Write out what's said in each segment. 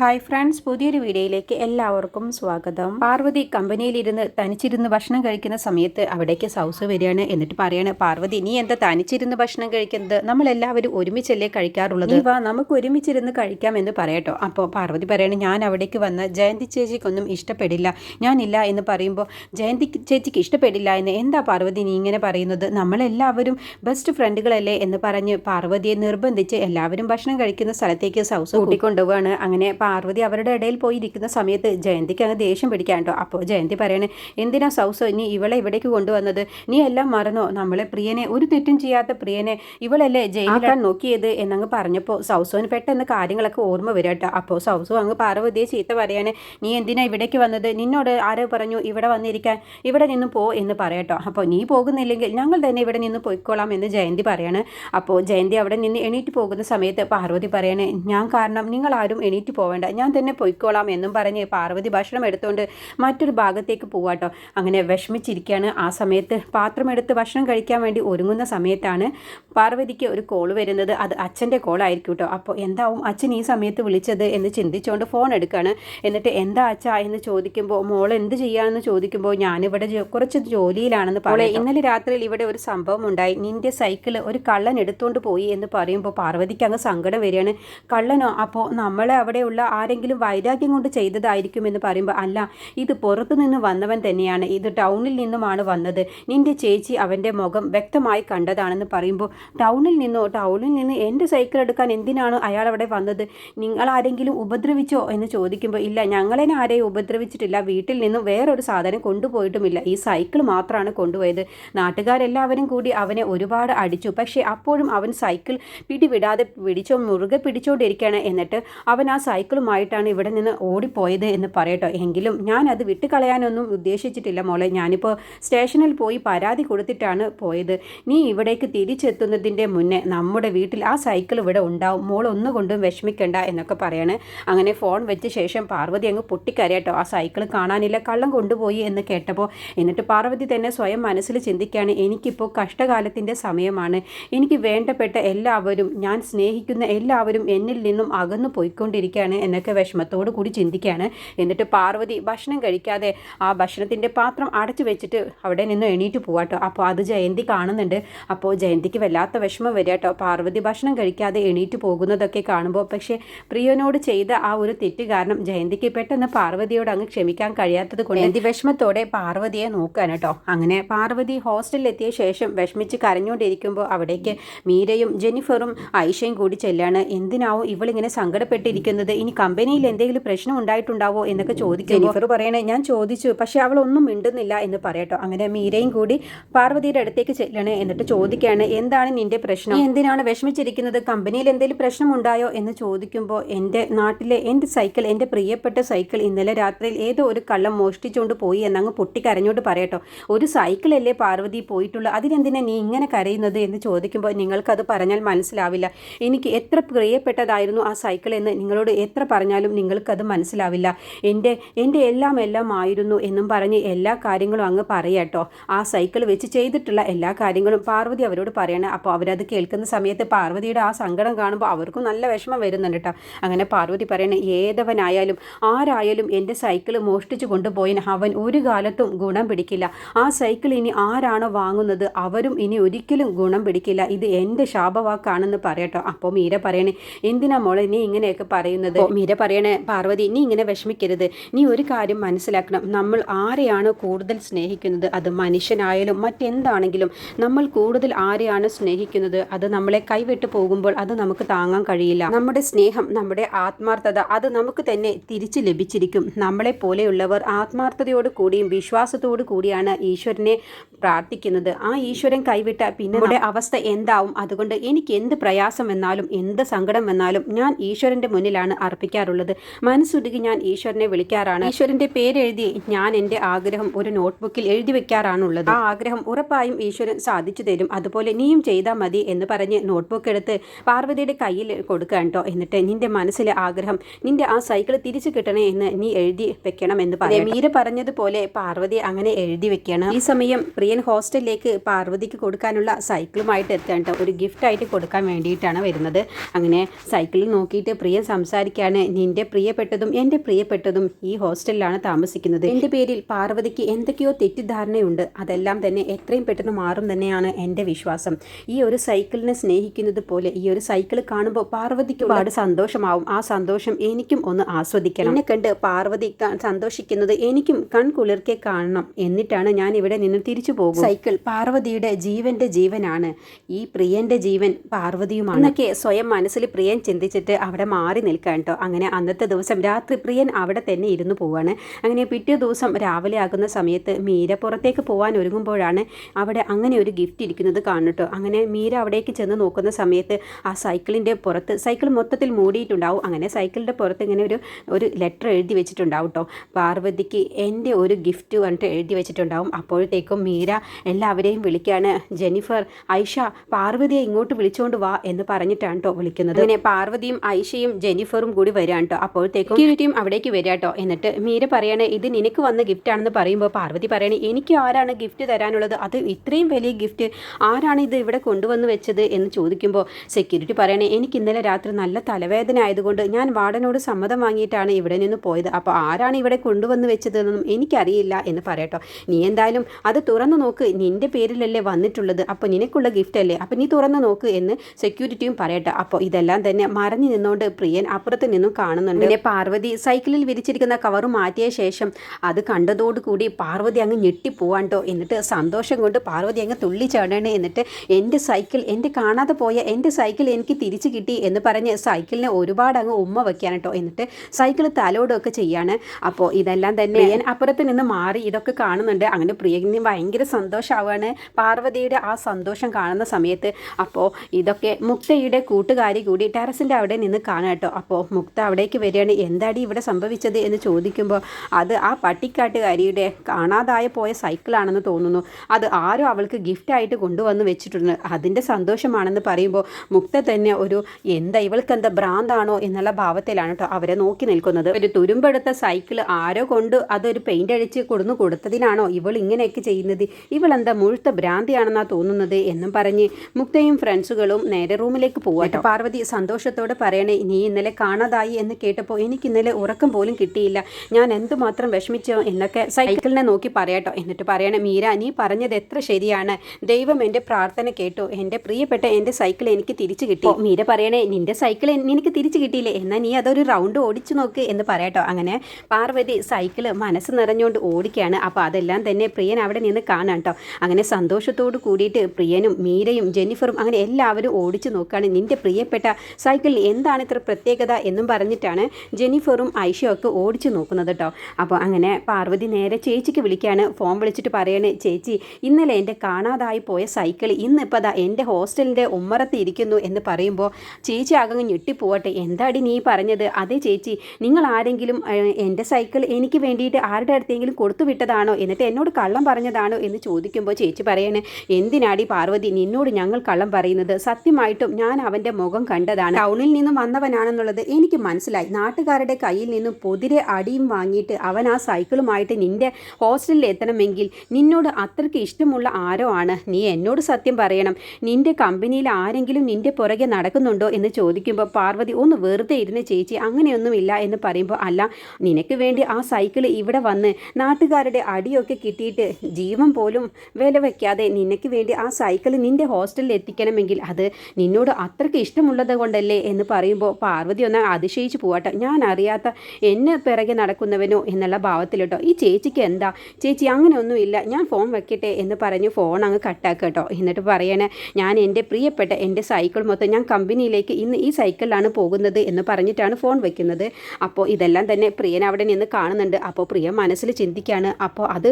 Hi friends പുതിയൊരു വീഡിയോയിലേക്ക് എല്ലാവർക്കും സ്വാഗതം. പാർവതി കമ്പനിയിലിരുന്ന് തനിച്ചിരുന്ന് ഭക്ഷണം കഴിക്കുന്ന സമയത്ത് അവിടേക്ക് സൗസ് വരികയാണ് എന്നിട്ട് പറയാണ് പാർവതി നീ എന്താ തനിച്ചിരുന്ന് ഭക്ഷണം കഴിക്കുന്നത്? നമ്മൾ എല്ലാവരും ഒരുമിച്ചല്ലേ കഴിക്കാറുള്ളത്? വാ നമുക്ക് ഒരുമിച്ചിരുന്ന് കഴിക്കാം എന്ന് പറയട്ടോ. അപ്പോൾ പാർവതി പറയാണ് ഞാൻ അവിടേക്ക് വന്ന ജയന്തി ചേച്ചിക്കൊന്നും ഇഷ്ടപ്പെടില്ല. ഞാനില്ല എന്ന് പറയുമ്പോൾ ജയന്തി ചേച്ചിക്ക് ഇഷ്ടപ്പെടില്ല എന്ന് എന്താ പാർവതി നീ ഇങ്ങനെ പറയുന്നത്? നമ്മളെല്ലാവരും ബെസ്റ്റ് ഫ്രണ്ടുകളല്ലേ എന്ന് പറഞ്ഞ് പാർവതിയെ നിർബന്ധിച്ച് എല്ലാവരും ഭക്ഷണം കഴിക്കുന്ന സ്ഥലത്തേക്ക് സൗസ് കൂട്ടിക്കൊണ്ടുപോവാണ്. അങ്ങനെ പാർവതി അവരുടെ ഇടയിൽ പോയി ഇരിക്കുന്ന സമയത്ത് ജയന്തിക്ക് അങ്ങ് ദേഷ്യം പിടിക്കാൻ കേട്ടോ. അപ്പോൾ ജയന്തി പറയണേ എന്തിനാ സൗസ് നീ ഇവളെ ഇവിടേക്ക് കൊണ്ടുവന്നത്? നീ എല്ലാം മറന്നോ? നമ്മളെ പ്രിയനെ ഒരു തെറ്റും ചെയ്യാത്ത പ്രിയനെ ഇവളല്ലേ ജയിലാക്കാൻ നോക്കിയത്? എന്നങ്ങ് പറഞ്ഞപ്പോൾ സൗസോന് പെട്ടെന്ന് കാര്യങ്ങളൊക്കെ ഓർമ്മ വരിക കേട്ടോ. അപ്പോൾ സൗസു അങ്ങ് പാർവതിയെ ചീത്ത പറയാണ് നീ എന്തിനാ ഇവിടേക്ക് വന്നത്? നിന്നോട് ആരോ പറഞ്ഞു ഇവിടെ വന്നിരിക്കാൻ. ഇവിടെ നിന്ന് പോ എന്ന് പറയട്ടോ അപ്പോൾ നീ പോകുന്നില്ലെങ്കിൽ ഞങ്ങൾ തന്നെ ഇവിടെ നിന്ന് പോയിക്കോളാം എന്ന് ജയന്തി പറയാണ്. അപ്പോൾ ജയന്തി അവിടെ നിന്ന് എണീറ്റ് പോകുന്ന സമയത്ത് പാർവതി പറയണേ ഞാൻ കാരണം നിങ്ങൾ ആരും എണീറ്റ് പോവേണ്ട ഞാൻ തന്നെ പൊയ്ക്കോളാം എന്നും പറഞ്ഞ് പാർവതി ഭക്ഷണം എടുത്തുകൊണ്ട് മറ്റൊരു ഭാഗത്തേക്ക് പോവാട്ടോ. അങ്ങനെ വിഷമിച്ചിരിക്കുകയാണ് ആ സമയത്ത്. പാത്രം എടുത്ത് ഭക്ഷണം കഴിക്കാൻ വേണ്ടി ഒരുങ്ങുന്ന സമയത്താണ് പാർവതിക്ക് ഒരു കോൾ വരുന്നത്. അത് അച്ഛന്റെ കോൾ ആയിരിക്കും കേട്ടോ അപ്പോൾ എന്താവും? അച്ഛൻ ഈ സമയത്ത് വിളിച്ചത് എന്ന് ചിന്തിച്ചുകൊണ്ട് ഫോൺ എടുക്കുകയാണ് എന്നിട്ട് എന്താ അച്ഛ എന്ന് ചോദിക്കുമ്പോൾ മോൾ എന്ത് ചെയ്യാമെന്ന് ചോദിക്കുമ്പോൾ ഞാനിവിടെ കുറച്ച് ജോലിയിലാണെന്ന് പറയും ഇന്നലെ രാത്രിയിൽ ഇവിടെ ഒരു സംഭവം ഉണ്ടായി. നിന്റെ സൈക്കിൾ ഒരു കള്ളൻ എടുത്തുകൊണ്ട് പോയി എന്ന് പറയുമ്പോൾ പാർവതിക്ക് അങ്ങ് സങ്കടം വരികയാണ്. കള്ളനോ? അപ്പോൾ നമ്മളെ അവിടെയുള്ള ആരെങ്കിലും വൈരാഗ്യം കൊണ്ട് ചെയ്തതായിരിക്കും എന്ന് പറയുമ്പോൾ അല്ല ഇത് പുറത്തു നിന്ന് വന്നവൻ തന്നെയാണ്. ഇത് ടൗണിൽ നിന്നുമാണ് വന്നത്. നിന്റെ ചേച്ചി അവന്റെ മുഖം വ്യക്തമായി കണ്ടതാണെന്ന് പറയുമ്പോൾ ടൗണിൽ നിന്നോ ടൗണിൽ നിന്ന് എന്റെ സൈക്കിൾ എടുക്കാൻ എന്തിനാണ് അയാൾ അവിടെ വന്നത്? നിങ്ങൾ ആരെങ്കിലും ഉപദ്രവിച്ചോ എന്ന് ചോദിക്കുമ്പോൾ ഇല്ല ഞങ്ങളെന്നെ ആരെയും ഉപദ്രവിച്ചിട്ടില്ല. വീട്ടിൽ നിന്നും വേറൊരു സാധനം കൊണ്ടുപോയിട്ടുമില്ല. ഈ സൈക്കിൾ മാത്രമാണ് കൊണ്ടുപോയത്. നാട്ടുകാരെല്ലാവരും കൂടി അവനെ ഒരുപാട് അടിച്ചു. പക്ഷേ അപ്പോഴും അവൻ സൈക്കിൾ പിടിവിടാതെ പിടിച്ചോ മുറുകെ പിടിച്ചോണ്ടിരിക്കുകയാണ്. എന്നിട്ട് അവൻ ആ സൈക്കിളുമായിട്ടാണ് ഇവിടെ നിന്ന് ഓടിപ്പോയത് എന്ന് പറയട്ടോ. എങ്കിലും ഞാൻ അത് വിട്ടുകളയാനൊന്നും ഉദ്ദേശിച്ചിട്ടില്ല മോളെ. ഞാനിപ്പോൾ സ്റ്റേഷനിൽ പോയി പരാതി കൊടുത്തിട്ടാണ് പോയത്. നീ ഇവിടേക്ക് തിരിച്ചെത്തുന്നതിന്റെ മുന്നേ നമ്മുടെ വീട്ടിൽ ആ സൈക്കിൾ ഇവിടെ ഉണ്ടാവും. മോൾ ഒന്നുകൊണ്ടും വിഷമിക്കണ്ട എന്നൊക്കെ പറയാണ്. അങ്ങനെ ഫോൺ വെച്ച ശേഷം പാർവതി അങ്ങ് പൊട്ടിക്കരയട്ടോ. ആ സൈക്കിൾ കാണാനില്ല കള്ളം കൊണ്ടുപോയി എന്ന് കേട്ടപ്പോൾ എന്നിട്ട് പാർവതി തന്നെ സ്വയം മനസ്സിൽ ചിന്തിക്കുകയാണ് എനിക്കിപ്പോൾ കഷ്ടകാലത്തിന്റെ സമയമാണ്. എനിക്ക് വേണ്ടപ്പെട്ട എല്ലാവരും ഞാൻ സ്നേഹിക്കുന്ന എല്ലാവരും എന്നിൽ നിന്നും അകന്നു പോയിക്കൊണ്ടിരിക്കുകയാണ്. എന്നൊക്കെ വിഷമത്തോടു കൂടി ചിന്തിക്കുകയാണ് എന്നിട്ട് പാർവതി ഭക്ഷണം കഴിക്കാതെ ആ ഭക്ഷണത്തിന്റെ പാത്രം അടച്ചു വെച്ചിട്ട് അവിടെ നിന്ന് എണീറ്റ് പോവാട്ടോ അപ്പോൾ അത് ജയന്തി കാണുന്നുണ്ട്. അപ്പോൾ ജയന്തിക്ക് വല്ലാത്ത വിഷമം വരിക കേട്ടോ പാർവതി ഭക്ഷണം കഴിക്കാതെ എണീറ്റ് പോകുന്നതൊക്കെ കാണുമ്പോൾ പക്ഷേ പ്രിയനോട് ചെയ്ത ആ ഒരു തെറ്റ് കാരണം ജയന്തിക്ക് പെട്ടെന്ന് പാർവതിയോട് അങ്ങ് ക്ഷമിക്കാൻ കഴിയാത്തത് കൊണ്ട് ജയന്തി വിഷമത്തോടെ പാർവതിയെ നോക്കാൻ കേട്ടോ അങ്ങനെ പാർവതി ഹോസ്റ്റലിലെത്തിയ ശേഷം വിഷമിച്ച് കരഞ്ഞുകൊണ്ടിരിക്കുമ്പോൾ അവിടേക്ക് മീരയും ജെനിഫറും ഐഷയും കൂടി ചെല്ലാണ്. എന്തിനാവും ഇവളിങ്ങനെ സങ്കടപ്പെട്ടിരിക്കുന്നത്? ഇനി കമ്പനിയിൽ എന്തെങ്കിലും പ്രശ്നം ഉണ്ടായിട്ടുണ്ടാവോ എന്നൊക്കെ ചോദിക്കും. ഇവർ പറയണേ ഞാൻ ചോദിച്ചു പക്ഷേ അവൾ ഒന്നും മിണ്ടുന്നില്ല എന്ന് പറയട്ടോ. അങ്ങനെ മീരയും കൂടി പാർവതിയുടെ അടുത്തേക്ക് ചെല്ലണേ എന്നിട്ട് ചോദിക്കുകയാണ് എന്താണ് നിന്റെ പ്രശ്നം? എന്തിനാണ് വിഷമിച്ചിരിക്കുന്നത്? കമ്പനിയിൽ എന്തെങ്കിലും പ്രശ്നം ഉണ്ടായോ എന്ന് ചോദിക്കുമ്പോൾ എന്റെ നാട്ടിലെ എന്റെ സൈക്കിൾ എന്റെ പ്രിയപ്പെട്ട സൈക്കിൾ ഇന്നലെ രാത്രിയിൽ ഏതോ ഒരു കള്ളം മോഷ്ടിച്ചുകൊണ്ട് പോയി എന്നങ്ങ് പൊട്ടിക്കരഞ്ഞോട്ട് പറയട്ടോ. ഒരു സൈക്കിളല്ലേ പാർവതി പോയിട്ടുള്ളൂ. അതിനെന്തിനാ നീ ഇങ്ങനെ കരയുന്നത്? എന്ന് ചോദിക്കുമ്പോൾ നിങ്ങൾക്കത് പറഞ്ഞാൽ മനസ്സിലാവില്ല. എനിക്ക് എത്ര പ്രിയപ്പെട്ടതായിരുന്നു ആ സൈക്കിൾ എന്ന് നിങ്ങളോട് എത്ര പറഞ്ഞാലും നിങ്ങൾക്കത് മനസ്സിലാവില്ല. എന്റെ എന്റെ എല്ലാം എല്ലാം ആയിരുന്നു എന്നും പറഞ്ഞ് എല്ലാ കാര്യങ്ങളും അങ്ങ് പറയാട്ടോ ആ സൈക്കിൾ വെച്ച് ചെയ്തിട്ടുള്ള എല്ലാ കാര്യങ്ങളും പാർവതി അവരോട് പറയണം. അപ്പോൾ അവരത് കേൾക്കുന്ന സമയത്ത് പാർവതിയുടെ ആ സങ്കടം കാണുമ്പോൾ അവർക്കും നല്ല വിഷമം വരുന്നുണ്ട് കേട്ടോ. അങ്ങനെ പാർവതി പറയണ ഏതവനായാലും ആരായാലും എന്റെ സൈക്കിൾ മോഷ്ടിച്ചു കൊണ്ടുപോയിന് അവൻ ഒരു കാലത്തും ഗുണം പിടിക്കില്ല. ആ സൈക്കിൾ ഇനി ആരാണോ വാങ്ങുന്നത് അവരും ഇനി ഒരിക്കലും ഗുണം പിടിക്കില്ല. ഇത് എന്റെ ശാപവാക്കാണെന്ന് പറയട്ടോ അപ്പോൾ മീര പറയണേ എന്തിനാ മോളെ നീ ഇങ്ങനെയൊക്കെ പറയുന്നത്? മീര പറയണേ പാർവതി നീ ഇങ്ങനെ വിഷമിക്കരുത്. നീ ഒരു കാര്യം മനസ്സിലാക്കണം. നമ്മൾ ആരെയാണ് കൂടുതൽ സ്നേഹിക്കുന്നത്? അത് മനുഷ്യനായാലും മറ്റെന്താണെങ്കിലും നമ്മൾ കൂടുതൽ ആരെയാണ് സ്നേഹിക്കുന്നത്? അത് നമ്മളെ കൈവിട്ട് പോകുമ്പോൾ അത് നമുക്ക് താങ്ങാൻ കഴിയില്ല. നമ്മുടെ സ്നേഹം നമ്മുടെ ആത്മാർത്ഥത അത് നമുക്ക് തന്നെ തിരിച്ച് ലഭിച്ചിരിക്കും. നമ്മളെ പോലെയുള്ളവർ ആത്മാർത്ഥതയോട് കൂടിയും വിശ്വാസത്തോടു കൂടിയാണ് ഈശ്വരനെ പ്രാർത്ഥിക്കുന്നത്. ആ ഈശ്വരൻ കൈവിട്ട പിന്നെ നമ്മുടെ അവസ്ഥ എന്താവും? അതുകൊണ്ട് എനിക്ക് എന്ത് പ്രയാസം വന്നാലും എന്ത് സങ്കടം വന്നാലും ഞാൻ ഈശ്വരന്റെ മുന്നിലാണ് അർപ്പിക്കാറുള്ളത്. മനസ്സുരുകി ഞാൻ ഈശ്വരനെ വിളിക്കാറാണ്. ഈശ്വരന്റെ പേരെഴുതി ഞാൻ എന്റെ ആഗ്രഹം ഒരു നോട്ട്ബുക്കിൽ എഴുതി വെക്കാറാണുള്ളത്. ആ ആഗ്രഹം ഉറപ്പായും ഈശ്വരൻ സാധിച്ചു തരും. അതുപോലെ നീയും ചെയ്താൽ മതി എന്ന് പറഞ്ഞ് നോട്ട്ബുക്ക് എടുത്ത് പാർവതിയുടെ കയ്യിൽ കൊടുക്കുക കേട്ടോ. എന്നിട്ട് നിന്റെ മനസ്സിലെ ആഗ്രഹം നിന്റെ ആ സൈക്കിൾ തിരിച്ചു കിട്ടണേ എന്ന് നീ എഴുതി വെക്കണം എന്ന് പറയാം മീര പറഞ്ഞതുപോലെ പാർവതി അങ്ങനെ എഴുതി വെക്കണം. ഈ സമയം പ്രിയൻ ഹോസ്റ്റലിലേക്ക് പാർവതിക്ക് കൊടുക്കാനുള്ള സൈക്കിളുമായിട്ട് എത്താൻ കേട്ടോ ഒരു ഗിഫ്റ്റ് ആയിട്ട് കൊടുക്കാൻ വേണ്ടിയിട്ടാണ് വരുന്നത്. അങ്ങനെ സൈക്കിളിൽ നോക്കിയിട്ട് പ്രിയ സംസാരിക്കുകയാണ്. നിന്റെ പ്രിയപ്പെട്ടതും എന്റെ പ്രിയപ്പെട്ടതും ഈ ഹോസ്റ്റലിലാണ് താമസിക്കുന്നത്. എന്റെ പേരിൽ പാർവതിക്ക് എന്തൊക്കെയോ തെറ്റിദ്ധാരണയുണ്ട്. അതെല്ലാം തന്നെ എത്രയും പെട്ടെന്ന് മാറും തന്നെയാണ് എന്റെ വിശ്വാസം. ഈ ഒരു സൈക്കിളിനെ സ്നേഹിക്കുന്നത് പോലെ ഈ ഒരു സൈക്കിൾ കാണുമ്പോൾ പാർവതിക്ക് ഒരുപാട് സന്തോഷമാവും. ആ സന്തോഷം എനിക്കും ഒന്ന് ആസ്വദിക്കണം. എന്നെ കണ്ട് പാർവതി സന്തോഷിക്കുന്നത് എനിക്കും കൺകുളിർക്കെ കാണണം. എന്നിട്ടാണ് ഞാൻ ഇവിടെ നിന്ന് തിരിച്ചു പോകും. സൈക്കിൾ പാർവതിയുടെ ജീവന്റെ ജീവനാണ്. ഈ പ്രിയന്റെ ജീവൻ പാർവതിയുമാണ്. എന്നൊക്കെ സ്വയം മനസ്സിൽ പ്രിയൻ ചിന്തിച്ചിട്ട് അവിടെ മാറി നിൽക്കാൻ കേട്ടോ. അങ്ങനെ അന്നത്തെ ദിവസം രാത്രി പ്രിയൻ അവിടെ തന്നെ ഇരുന്നു പോവാണ്. അങ്ങനെ പിറ്റേ ദിവസം രാവിലെ ആകുന്ന സമയത്ത് മീര പുറത്തേക്ക് പോകാൻ ഒരുങ്ങുമ്പോഴാണ് അവിടെ അങ്ങനെ ഒരു ഗിഫ്റ്റ് ഇരിക്കുന്നത് കാണട്ടോ അങ്ങനെ മീര അവിടേക്ക് ചെന്ന് നോക്കുന്ന സമയത്ത് ആ സൈക്കിളിന്റെ പുറത്ത് സൈക്കിൾ മൊത്തത്തിൽ മൂടിയിട്ടുണ്ടാവും. അങ്ങനെ സൈക്കിളിന്റെ പുറത്ത് ഇങ്ങനെ ഒരു ഒരു ലെറ്റർ എഴുതി വെച്ചിട്ടുണ്ടാവും കേട്ടോ. പാർവതിക്ക് എന്റെ ഒരു ഗിഫ്റ്റ് പറഞ്ഞിട്ട് എഴുതി വെച്ചിട്ടുണ്ടാവും. അപ്പോഴത്തേക്കും മീര എല്ലാവരെയും വിളിക്കുകയാണ് ജെനിഫർ ഐഷ പാർവതിയെ ഇങ്ങോട്ട് വിളിച്ചുകൊണ്ട് വാ എന്ന് പറഞ്ഞിട്ടാണ് കേട്ടോ വിളിക്കുന്നത്. അങ്ങനെ പാർവതിയും ഐഷയും ജെനിഫറും കൂടി വരാൻ കേട്ടോ അപ്പോഴത്തേക്കും സെക്യൂരിറ്റിയും അവിടേക്ക് വരിക കേട്ടോ എന്നിട്ട് മീര പറയണേ ഇത് നിനക്ക് വന്ന ഗിഫ്റ്റ് ആണെന്ന് പറയുമ്പോൾ പാർവതി പറയണേ എനിക്ക് ആരാണ് ഗിഫ്റ്റ് തരാനുള്ളത്? അത് ഇത്രയും വലിയ ഗിഫ്റ്റ് ആരാണ് ഇത് ഇവിടെ കൊണ്ടുവന്ന് വെച്ചത്? എന്ന് ചോദിക്കുമ്പോൾ സെക്യൂരിറ്റി പറയണേ എനിക്ക് ഇന്നലെ രാത്രി നല്ല തലവേദന ആയതുകൊണ്ട് ഞാൻ വാർഡനോട് സമ്മതം വാങ്ങിയിട്ടാണ് ഇവിടെ നിന്ന് പോയത്. അപ്പോൾ ആരാണ് ഇവിടെ കൊണ്ടുവന്ന് വെച്ചതെന്നും എനിക്കറിയില്ല എന്ന് പറയട്ടോ നീ എന്തായാലും അത് തുറന്നു നോക്ക് നിന്റെ പേരിലല്ലേ വന്നിട്ടുള്ളത്. അപ്പോൾ നിനക്കുള്ള ഗിഫ്റ്റ് അല്ലേ? അപ്പോൾ നീ തുറന്നു നോക്ക് എന്ന് സെക്യൂരിറ്റിയും പറയട്ടെ. അപ്പോൾ ഇതെല്ലാം തന്നെ മറഞ്ഞു നിന്നുകൊണ്ട് പ്രിയൻ അപ്പുറത്ത് നിന്നും കാണുന്നുണ്ട്. പിന്നെ പാർവതി സൈക്കിളിൽ വിരിച്ചിരിക്കുന്ന കവർ മാറ്റിയ ശേഷം അത് കണ്ടതോടുകൂടി പാർവതി അങ്ങ് ഞെട്ടിപ്പോവാണ്ടോ എന്നിട്ട് സന്തോഷം കൊണ്ട് പാർവതി അങ്ങ് തുള്ളി ചാടണേ. എന്നിട്ട് എന്റെ സൈക്കിൾ എന്റെ കാണാതെ പോയ എന്റെ സൈക്കിൾ എനിക്ക് തിരിച്ചു കിട്ടി എന്ന് പറഞ്ഞ് സൈക്കിളിനെ ഒരുപാട് അങ്ങ് ഉമ്മ വെക്കാൻ കേട്ടോ എന്നിട്ട് സൈക്കിൾ തലോടൊക്കെ ചെയ്യാണ്. അപ്പോൾ ഇതെല്ലാം തന്നെ പ്രിയൻ അപ്പുറത്ത് നിന്ന് മാറി ഇതൊക്കെ കാണുന്നുണ്ട്. അങ്ങനെ പ്രിയന് ഭയങ്കര സന്തോഷമാവാണ് പാർവതിയുടെ ആ സന്തോഷം കാണുന്ന സമയത്ത് അപ്പോൾ ഇതൊക്കെ മുക്തയുടെ കൂട്ടുകാരി കൂടി ടെറസിന്റെ അവിടെ നിന്ന് കാണാം കേട്ടോ. അപ്പോൾ മുക്ത അവിടേക്ക് വരികയാണ്. എന്താടി ഇവിടെ സംഭവിച്ചത് എന്ന് ചോദിക്കുമ്പോൾ അത് ആ പട്ടിക്കാട്ടുകാരിയുടെ കാണാതായ പോയ സൈക്കിളാണെന്ന് തോന്നുന്നു. അത് ആരും അവൾക്ക് ഗിഫ്റ്റായിട്ട് കൊണ്ടുവന്ന് വെച്ചിട്ടുണ്ട്. അതിന്റെ സന്തോഷമാണെന്ന് പറയുമ്പോൾ മുക്ത തന്നെ ഒരു എന്താ ഇവൾക്ക് എന്താ ഭ്രാന്താണോ എന്നുള്ള ഭാവത്തിലാണ് കേട്ടോ അവരെ നോക്കി നിൽക്കുന്നത്. ഒരു തുരുമ്പെടുത്ത സൈക്കിൾ ആരോ കൊണ്ട് അതൊരു പെയിന്റ് അടിച്ച് കൊടുന്നു കൊടുത്തതിനാണോ ഇവൾ ഇങ്ങനെയൊക്കെ ചെയ്യുന്നത്? ഇവൾ എന്താ മുഴുത്ത ഭ്രാന്തിയാണെന്നാ തോന്നുന്നത് എന്നും പറഞ്ഞ് മുക്തയും ഫ്രണ്ട്സുകളും നേരെ റൂമിലേക്ക് പോവാട്ടോ പാർവതി സന്തോഷത്തോടെ പറയണേ നീ ഇന്നലെ കാണാതായി എന്ന് കേട്ടപ്പോൾ എനിക്ക് ഇന്നലെ ഉറക്കം പോലും കിട്ടിയില്ല. ഞാൻ എന്തുമാത്രം വിഷമിച്ചോ എന്നൊക്കെ സൈക്കിളിനെ നോക്കി പറയാട്ടോ. എന്നിട്ട് പറയണേ മീര നീ പറഞ്ഞത് എത്ര ശരിയാണ്. ദൈവം എന്റെ പ്രാർത്ഥന കേട്ടു. എന്റെ പ്രിയപ്പെട്ട എന്റെ സൈക്കിൾ എനിക്ക് തിരിച്ചു കിട്ടി. മീര പറയണേ നിന്റെ സൈക്കിൾ എനിക്ക് തിരിച്ചു കിട്ടിയില്ലേ? എന്നാൽ നീ അതൊരു റൗണ്ട് ഓടിച്ചു നോക്ക് എന്ന് പറയാട്ടോ. അങ്ങനെ പാർവതി സൈക്കിൾ മനസ്സ് നിറഞ്ഞുകൊണ്ട് ഓടിക്കുകയാണ് അപ്പോൾ അതെല്ലാം തന്നെ പ്രിയൻ അവിടെ നിന്ന് കാണാം കേട്ടോ അങ്ങനെ സന്തോഷത്തോട് കൂടിയിട്ട് പ്രിയനും മീരയും ജെന്നിഫറും അങ്ങനെ എല്ലാവരും ഓടിച്ചു നോക്കുകയാണ് നിന്റെ പ്രിയപ്പെട്ട സൈക്കിളിൽ എന്താണ് ഇത്ര പ്രത്യേകത എന്നും പറഞ്ഞിട്ടാണ് ജെന്നിഫറും ഐഷയും ഒക്കെ ഓടിച്ചു നോക്കുന്നത് കേട്ടോ അപ്പോൾ അങ്ങനെ പാർവതി നേരെ ചേച്ചിക്ക് വിളിക്കുകയാണ് ഫോൺ വിളിച്ചിട്ട് പറയണേ ചേച്ചി ഇന്നലെ എന്റെ കാണാതായി പോയ സൈക്കിൾ ഇന്നിപ്പോൾ അതാ എന്റെ ഹോസ്റ്റലിന്റെ ഉമ്മറത്ത് ഇരിക്കുന്നു എന്ന് പറയുമ്പോൾ ചേച്ചി അകങ്ങ് ഞെട്ടിപ്പോവട്ടെ. എന്താടി നീ പറഞ്ഞത്? അതെ ചേച്ചി നിങ്ങൾ ആരെങ്കിലും എന്റെ സൈക്കിൾ എനിക്ക് വേണ്ടിയിട്ട് ആരുടെ അടുത്തെങ്കിലും കൊടുത്തു വിട്ടതാണോ? എന്നിട്ട് എന്നോട് കള്ളം പറഞ്ഞതാണോ എന്ന് ചോദിക്കുമ്പോൾ ചേച്ചി പറയണേ എന്തിനാടി പാർവതി നിന്നോട് ഞങ്ങൾ കള്ളം പറയുന്നത്? സത്യമായിട്ടും ഞാൻ അവന്റെ മുഖം കണ്ടതാണ്. ടൗണിൽ നിന്നും വന്നവനാണെന്നുള്ളത് എനിക്ക് മനസ്സിലായി. നാട്ടുകാരുടെ കയ്യിൽ നിന്നും പൊതിരെ അടിയും വാങ്ങിയിട്ട് അവൻ ആ സൈക്കിളുമായിട്ട് നിന്റെ ഹോസ്റ്റലിൽ എത്തണമെങ്കിൽ നിന്നോട് അത്രയ്ക്ക് ഇഷ്ടമുള്ള ആരോ ആണ്. നീ എന്നോട് സത്യം പറയണം. നിന്റെ കമ്പനിയിൽ ആരെങ്കിലും നിന്റെ പുറകെ നടക്കുന്നുണ്ടോ എന്ന് ചോദിക്കുമ്പോൾ പാർവതി ഒന്ന് വെറുതെ ഇരുന്ന് ചേച്ചി അങ്ങനെയൊന്നുമില്ല എന്ന് പറയുമ്പോൾ അല്ല നിനക്ക് വേണ്ടി ആ സൈക്കിൾ ഇവിടെ വന്ന് നാട്ടുകാരുടെ അടിയൊക്കെ കിട്ടിയിട്ട് ജീവൻ പോലും വില വയ്ക്കാതെ നിനക്ക് വേണ്ടി ആ സൈക്കിൾ നിന്റെ ഹോസ്റ്റലിൽ എത്തിക്കണമെങ്കിൽ അത് നിന്നോട് അത്രയ്ക്ക് ഇഷ്ടമുള്ളത് കൊണ്ടല്ലേ എന്ന് പറയുമ്പോൾ പാർവതി ഒന്ന് അതിശയിച്ച് പോവാട്ടെ. ഞാൻ അറിയാത്ത എന്നെ പിറകെ നടക്കുന്നവനോ? എന്നുള്ള ഭാവത്തിലോട്ടോ ഈ ചേച്ചിക്ക് എന്താ? ചേച്ചി അങ്ങനെയൊന്നുമില്ല. ഞാൻ ഫോൺ വെക്കട്ടെ? എന്ന് പറഞ്ഞ് ഫോൺ അങ്ങ് കട്ടാക്കുക കേട്ടോ. എന്നിട്ട് പറയണേ ഞാൻ എന്റെ പ്രിയപ്പെട്ട എന്റെ സൈക്കിൾ മൊത്തം ഞാൻ കമ്പനിയിലേക്ക് ഇന്ന് ഈ സൈക്കിളിലാണ് പോകുന്നത് എന്ന് പറഞ്ഞിട്ടാണ് ഫോൺ വെക്കുന്നത്. അപ്പോൾ ഇതെല്ലാം തന്നെ പ്രിയൻ അവിടെ നിന്ന് കാണുന്നുണ്ട്. അപ്പോൾ പ്രിയ മനസ്സിൽ ചിന്തിക്കുകയാണ് അപ്പോൾ അത്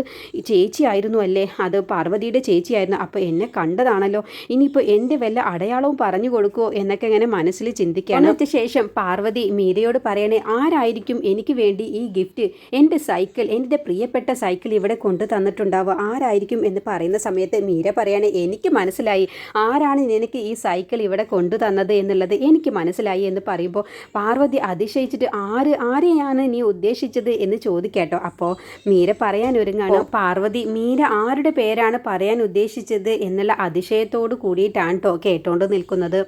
ചേച്ചിയായിരുന്നു അല്ലേ? അത് പാർവതിയുടെ ചേച്ചിയായിരുന്നു. അപ്പോൾ എന്നെ കണ്ടതാണല്ലോ. ഇനിയിപ്പോൾ എന്റെ വല്ല അടയാളവും പറഞ്ഞു കൊടുക്കുമോ എന്നൊക്കെ ഇങ്ങനെ മനസ്സിൽ ചിന്തിക്കുകയാണ് ശേഷം പാർവതി മീരയോട് പറയണേ ആരായിരിക്കും എനിക്ക് വേണ്ടി ഈ ഗിഫ്റ്റ് എന്റെ സൈക്കിൾ എന്റെ പ്രിയപ്പെട്ട സൈക്കിൾ ഇവിടെ കൊണ്ടു തന്നിട്ടുണ്ടാവുക? ആരായിരിക്കും? എന്ന് പറയുന്ന സമയത്ത് മീര പറയണേ എനിക്ക് മനസ്സിലായി. ആരാണ് നിനക്ക് ഈ സൈക്കിൾ ഇവിടെ കൊണ്ടു തന്നത് എന്നുള്ളത് എനിക്ക് മനസ്സിലായി. എന്ന് പറയുമ്പോൾ പാർവതി അതിശയിച്ചിട്ട് ആര് ആരെയാണ് നീ ഉദ്ദേശിച്ചത്? എന്ന് ചോദിക്കാട്ടോ. അപ്പോൾ മീര പറയാൻ ഒരുങ്ങാണ് പാർവതി മീര ആരുടെ പേരാണ് പറയാൻ ഉദ്ദേശിച്ചത് എന്നുള്ള അതിശയത്തോട് കൂടിയിട്ടാണ് കേട്ടോ കേട്ടോണ്ട് നിൽക്കുന്നത്.